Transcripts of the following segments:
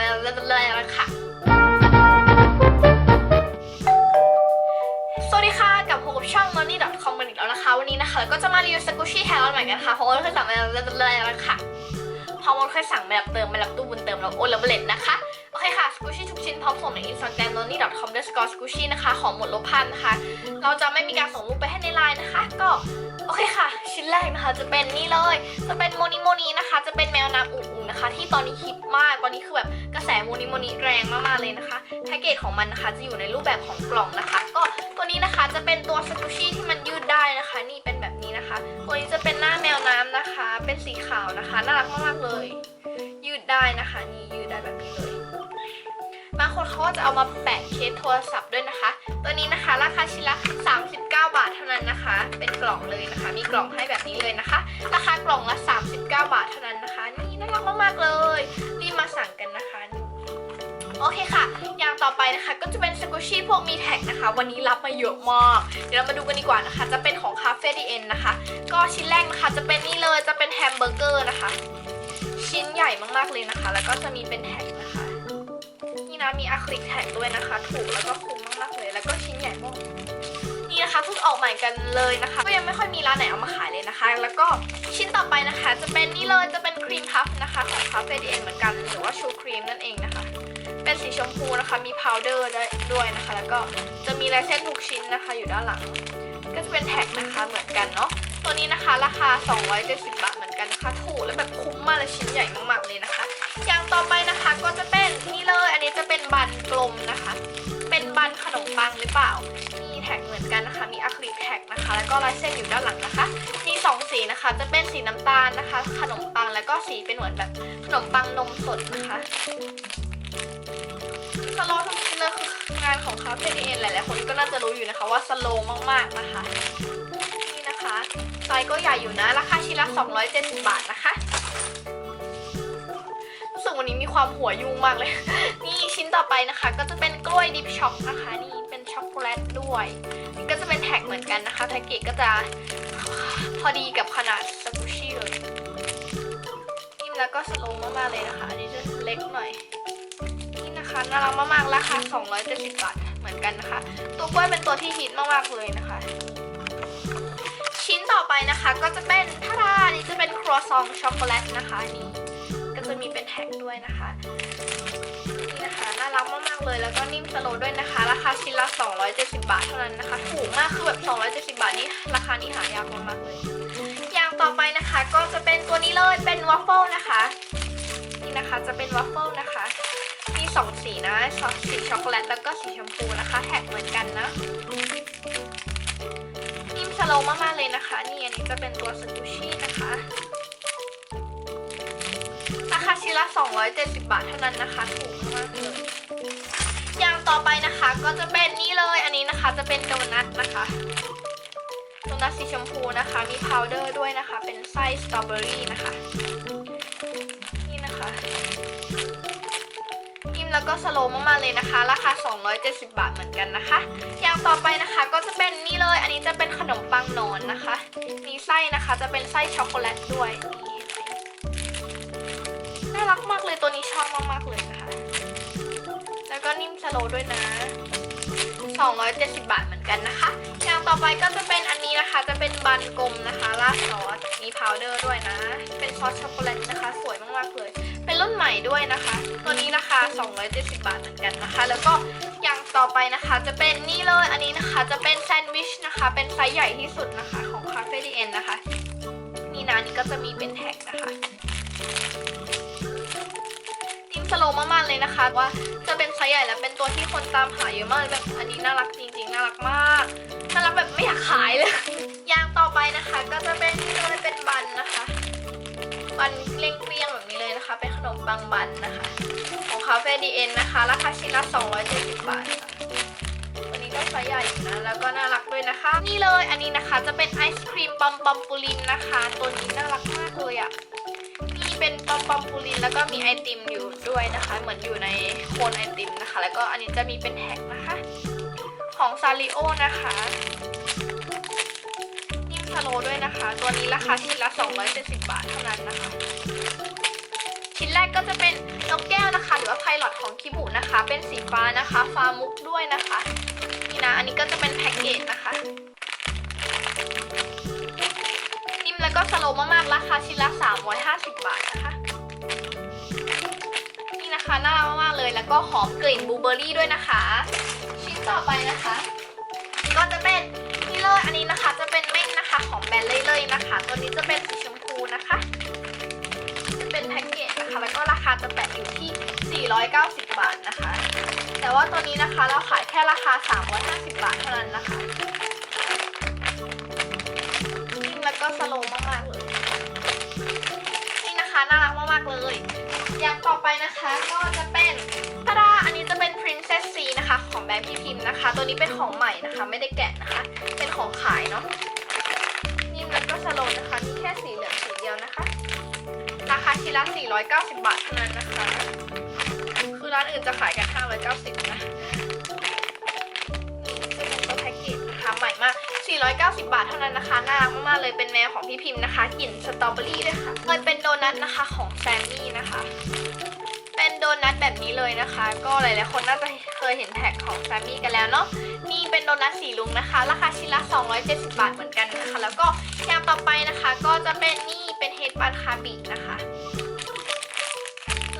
ไปเลยแล้วค่ะ สวัสดีค่ะกับพบกับช่อง money com กันอีกแล้วนะคะ วันนี้นะคะเราก็จะมารีวิวสกูชี่แฮร์รอนใหม่กันค่ะเพราะว่าเราเคยสั่งไปแล้วแล้วค่ะพราะว่าเคยสั่งไปแบบเติมไปแล้วตู้บุญเติมแล้วโอนแล้วเบลดนะคะ โอเคค่ะสกูชี่ทุกชิ้นพร้อมส่งในอินสตาแกรม money com underscore squishy นะคะ ของหมดลบพันนะคะ เราจะไม่มีการส่งรูปไปให้ในไลน์นะคะ ก็ โอเคค่ะ ชิ้นแรกนะคะจะเป็นนี่เลย จะเป็นโมนิโมนีนะคะ จะเป็นแมวน้ำอุ่นๆนะคะ ที่ตอนนี้ฮิตมาก ตอนนี้คือแบบกระแสโมนิโมนีแรงมากๆเลยนะคะ แพ็กเกจของมันนะคะจะอยู่ในรูปแบบของกล่องนะคะ ก็ตัวนี้นะคะจะเป็นตัวสกูชี่ที่มันยืดได้นะคะ นี่เป็นแบบนี้นะคะ ตัวนี้จะเป็นหน้าแมวน้ำนะคะ เป็นสีขาวนะคะ น่ารักมากๆเลย ยืดได้นะคะ นี่ยืดได้แบบนี้เลยบางคนเขาก็จะเอามาแปะเคสโทรศัพท์ด้วยนะคะ ตัวนี้นะคะราคาชิ้นละ นั้นนะคะ เป็นกล่องเลยนะคะ มีกล่องให้แบบนี้เลยนะคะ ราคากล่องละ 39 บาทเท่านั้นนะคะ นี่น่ารักมากๆเลย รีบมาสั่งกันนะคะ โอเคค่ะ อย่างต่อไปนะคะ ก็จะเป็นสกูชี่พวกมีแท็กนะคะ วันนี้รับมาเยอะมาก เดี๋ยวเรามาดูกันดีกว่านะคะ จะเป็นของคาเฟ่ดีเอ็นนะคะ ก็ชิ้นแรกนะคะ จะเป็นนี่เลย จะเป็นแฮมเบอร์เกอร์นะคะ ชิ้นใหญ่มากๆเลยนะคะ แล้วก็จะมีเป็นแท็กนะคะ นี่นะ มีอะคริลิกแท็กด้วยนะคะ ถูกแล้วก็คุ้มมากๆเลย แล้วก็ชิ้นใหญ่มาก ออกใหม่กันเลยนะคะ ก็ยังไม่ค่อยมีร้านไหนเอามาขายเลยนะคะ แล้วก็ชิ้นต่อไปนะคะ จะเป็นนี่เลยจะเป็นครีมพัฟนะคะของคาเฟ่ดีเอ็นเหมือนกันหรือว่าชูครีมนั่นเองนะคะ เป็นสีชมพูนะคะมีพาวเดอร์ด้วยนะคะ แล้วก็จะมีลายเส้นทุกชิ้นนะคะ อยู่ด้านหลัง ก็จะเป็นแท็กนะคะเหมือนกันเนาะตัวนี้นะคะราคา 270 บาทเหมือนกันนะคะถูกและแบบคุ้มมากเลยชิ้นใหญ่มากๆเลยนะคะ อย่างต่อไปนะคะก็จะเป็นนี่เลย อันนี้จะเป็นบันกลมนะคะ นบันขนมปังหรือเปล่า มีแท็กเหมือนกันนะคะ มีอะคริลิกแท็กนะคะ แล้วก็ลายเส้นอยู่ด้านหลังนะคะ มีสองสีนะคะ จะเป็นสีน้ำตาลนะคะ ขนมปัง แล้วก็สีเป็นเหมือนแบบขนมปังนมสดนะคะสโลว์ทุกชิ้นเลยคืองานของคาเฟ่ดีเอ็นหลายๆคนก็น่าจะรู้อยู่นะคะว่าสโลว์มากๆนะคะนี่นะคะไซส์ก็ใหญ่อยู่นะ ราคาชิ้นละ 270 บาทนะคะรู้สึกวันนี้มีความหัวยุ่งมากเลย นี่ ต่อไปนะคะ ก็จะเป็นกล้วยดิฟช็อกนะคะนี่เป็นช็อกโกแลตด้วยนี่ก็จะเป็นแท็กเหมือนกันนะคะแพ็กเกจก็จะพอดีกับขนาดสกูชี่เลยนิ่แล้วก็สโลว์มากๆเลยนะคะ อันนี้จะเล็กหน่อย นี่นะคะน่ารักมากๆราคา 270 บาทเหมือนกันนะคะ ตัวกล้วยเป็นตัวที่ฮิตมากๆเลยนะคะ ชิ้นต่อไปนะคะก็จะเป็นทารานี่จะเป็นครัวซองช็อกโกแลตนะคะนี่ก็จะมีเป็นแท็กด้วยนะคะ นี่นะคะน่ารักมากๆเลยแล้วก็นิ่มสโลด้วยนะคะ ราคาชิ้นละ 270 บาทเท่านั้นนะคะ ถูกมากคือแบบ270 บาทนี่ราคานี้หายากมากๆเลย อย่างต่อไปนะคะ ก็จะเป็นตัวนี้เลยเป็นวัฟเฟิลนะคะนี่นะคะจะเป็นวัฟเฟิลนะคะมีสองสีนะสีช็อกโกแลตแล้วก็สีชมพูนะคะ แท็กเหมือนกันนะนิ่มสโลมากๆเลยนะคะ นี่อันนี้จะเป็นตัวสกูชี่นะคะ ละ 270 บาทเท่านั้นนะคะ ถูกมากเลยอย่างต่อไปนะคะ ก็จะเป็นนี่เลย อันนี้นะคะ จะเป็นโดนัทนะคะโดนัทสีชมพูนะคะ มีพาวเดอร์ด้วยนะคะ เป็นไส้สตรอเบอรี่นะคะ นี่นะคะนิ่มแล้วก็สโลว์มากๆเลยนะคะ ราคา 270 บาทเหมือนกันนะคะ อย่างต่อไปนะคะก็จะเป็นนี่เลย อันนี้จะเป็นขนมปังนอนนะคะ มีไส้นะคะจะเป็นไส้ช็อกโกแลตด้วยนี่ รักมากเลยตัวนี้ชอบมากๆเลยนะคะ แล้วก็นิ่มสโลด้วยนะ 270 บาทเหมือนกันนะคะ อย่างต่อไปก็จะเป็นอันนี้นะคะ จะเป็นบันกลมนะคะราดซอส มีพาวเดอร์ด้วยนะ เป็นซอสช็อกโกแลตนะคะ สวยมากๆเลย เป็นรุ่นใหม่ด้วยนะคะ ตัวนี้ราคา 270 บาทเหมือนกันนะคะ แล้วก็อย่างต่อไปนะคะจะเป็นนี่เลย อันนี้นะคะจะเป็นแซนด์วิชนะคะ เป็นไซส์ใหญ่ที่สุดนะคะของคาเฟ่ดีเอ็นนะคะ นี่นะนี่ก็จะมีเป็นแท็กนะคะ สโลว์มากๆเลยนะคะ ว่าจะเป็นไซส์ใหญ่และเป็นตัวที่คนตามหาเยอะมากเลยแบบอันนี้น่ารักจริง ๆ น่ารักมากน่ารักแบบไม่อยากขายเลยย่างต่อไปนะคะ ก็จะเป็นนี่เลยเป็นบันนะคะ บันเกลี้ยงๆแบบนี้เลยนะคะ เป็นขนมปังบันนะคะ ของคาเฟ่ดีเอ็นนะคะ ราคาชิ้นละ270บาทค่ะตัวนี้ก็ไซส์ใหญ่นะแล้วก็น่ารักด้วยนะคะ นี่เลยอันนี้นะคะจะเป็นไอศครีมปอมปอมปูลินนะคะ ตัวนี้น่ารักมากเลยอะ่ะ เป็นปอมปอมปูลินแล้วก็มีไอติมอยู่ด้วยนะคะ เหมือนอยู่ในโคนไอติมนะคะ แล้วก็อันนี้จะมีเป็นแท็กนะคะ ของซาริโอนะคะนิ่มสโลด้วยนะคะ ตัวนี้ราคาชิ้นละ270บาทเท่านั้นนะคะ ชิ้นแรกก็จะเป็นนกแก้วนะคะ หรือว่าไพลอตของคิบุนะคะ เป็นสีฟ้านะคะฟ้ามุกด้วยนะคะนี่นะอันนี้ก็จะเป็น แล้วก็สโลว์มากๆ ราคาชิ้นละ 350 บาทนะคะ นี่นะคะน่ารักมากๆเลย แล้วก็หอมกลิ่นบลูเบอร์รี่ด้วยนะคะ ชิ้นต่อไปนะคะ ก็จะเป็นนี่เลยอันนี้นะคะ จะเป็นเม่นนะคะของแบรนด์เล่ยๆนะคะ ตัวนี้จะเป็นสีชมพูนะคะ จะเป็นแพ็กเกจนะคะ แล้วก็ราคาจะแปะอยู่ที่ 490 บาทนะคะ แต่ว่าตัวนี้นะคะเราขายแค่ราคา 350 บาทเท่านั้นนะคะนิ่มแล้วก็สโล อย่างต่อไปนะคะก็จะเป็นตาดาอันนี้จะเป็น Princess C นะคะ ของแบรนด์พี่พิมพ์นะคะ ตัวนี้เป็นของใหม่นะคะ ไม่ได้แกะนะคะ เป็นของขายเนาะนิ่มแล้วก็สโลว์นะคะมีแค่สีเหลืองสีเดียวนะคะ ราคาชิ้นละ490 บาทเท่านั้นนะคะ คือร้านอื่นจะขายกัน590นะ 490 บาทเท่านั้นนะคะ น่ารักมากๆเลยเป็นแนวของพี่พิมพ์นะคะ กลิ่นสตรอเบอรี่ด้วยค่ะเลยเป็นโดนัทนะคะของแซมมี่นะคะ เป็นโดนัทแบบนี้เลยนะคะ ก็หลายๆคนน่าจะเคยเห็นแท็กของแซมมี่กันแล้วเนาะ นี่เป็นโดนัทสีลุงนะคะ ราคาชิ้นละ 270 บาทเหมือนกันนะคะ แล้วก็อย่างต่อไปนะคะ ก็จะเป็นนี่เป็นเฮดบันคาบินะคะ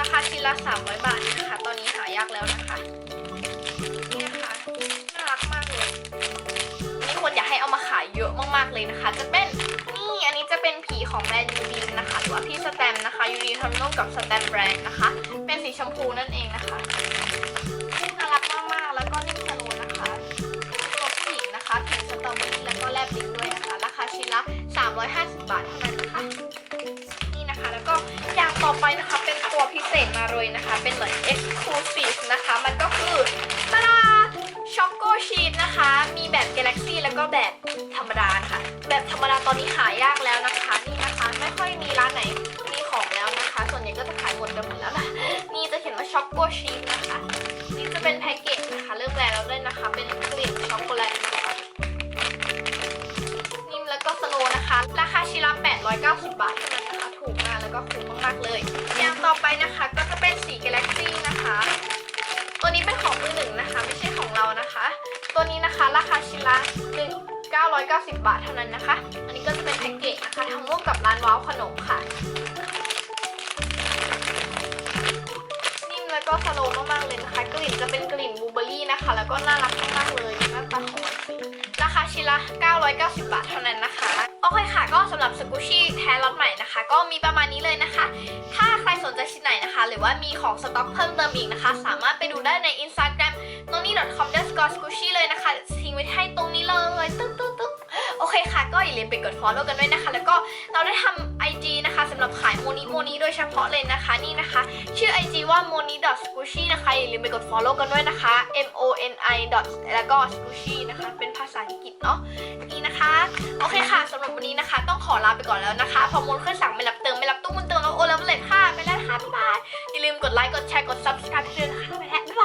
ราคาชิ้นละ 300 บาทนะคะ ตอนนี้หายากแล้วนะคะ นี่ควรอยากให้เอามาขายเยอะมากๆเลยนะคะ จะเป็นนี่อันนี้จะเป็นผีของแบรนด์ยูดีนะคะหรือว่าพี่สแตมนะคะยูดีทำร่วมกับสแตมแบรนด์นะคะ เป็นสีชมพูนั่นเองนะคะน่ารักมากๆแล้วก็นิ่มสโลว์นะคะตัวผู้หญิงนะคะผิวสตรอเบอรี่แล้วก็แลบลิ้นด้วยนะคะ ราคาชิ้นละ 350 บาทเท่านั้นนะคะนี่นะคะแล้วก็อย่างต่อไปนะคะเป็นตัวพิเศษมาเลยนะคะ เป็นเหมือน exclusive นะคะ มันก็คือตา แล้วก็แบบธรรมดานะคะแบบธรรมดาตอนนี้หายากแล้วนะคะนี่นะคะไม่ค่อยมีร้านไหนมีของแล้วนะคะ ส่วนใหญ่ก็จะขายหมดกันหมดแล้วนะนี่จะเขียนว่าช็อกโกชีสนะคะนี่จะเป็นแพ็กเกจนะคะเริ่มแรกแล้วด้วยนะคะ เป็นกลิ่นช็อกโกแลตนะคะนิ่มแล้วก็สโลนะคะ ราคาชิ้นละ890 บาทเท่านั้นนะคะ ถูกมากแล้วก็คุ้มมากๆเลย อย่างต่อไปนะคะ ก็จะเป็นสี Galaxy นะคะตัวนี้เป็นของมือหนึ่งนะคะ ไม่ใช่ของเรานะคะ ตัวนี้นะคะราคาชิ้นละ 990 บาทเท่านั้นนะคะ อันนี้ก็จะเป็นแพ็กเกจนะคะทำร่วมกับร้านว้าวขนมค่ะ นิ่มแล้วก็สโลว์มากๆเลยนะคะ กลิ่นจะเป็นกลิ่นบลูเบอร์รี่นะคะ แล้วก็น่ารักมากๆเลยหน้าตาของมันราคาชิ้นละ 990 บาทเท่านั้นนะคะ โอเคค่ะ ก็สำหรับสกูชี่แท้ล็อตใหม่นะคะ ก็มีประมาณนี้เลยนะคะ ถ้าใครสนใจชิ้นไหนนะคะ หรือว่ามีของสต็อกเพิ่มเติมอีกนะคะ สามารถไปดูได้ใน Instagram n o n i c o m s c o s c u s h i เลยนะคะ ทิ้งไว้ให้ตรงนี้เลยตึ๊กตึ๊กตึ๊ก โอเคค่ะ ก็อย่าลืมไปกดฟอลโลกันด้วยนะคะ แล้วก็เราได้ทำไอจีนะคะสำหรับขายโมนิโมนิโดยเฉพาะเลยนะคะนี่นะคะ ชื่อไอจีว่า moni squishy นะคะอย่าลืมไปกดฟอลโลกันด้วยนะคะ m o n i แล้วก็ squishy นะคะ เป็นภาษาอังกฤษเนาะนี่นะคะ โอเคค่ะสำหรับวันนี้นะคะ ต้องขอลาไปก่อนแล้วนะคะ พอมูลเครื่องสั่งไปรับเติมไปรับตู้มุนเติมแล้วโอ้แล้วเลยค่ะไปแล้วค่ะบ๊ายบายอย่าลืมกดไลค์กดแชร์กด subscribe ด้วยนะคะไปแล้ว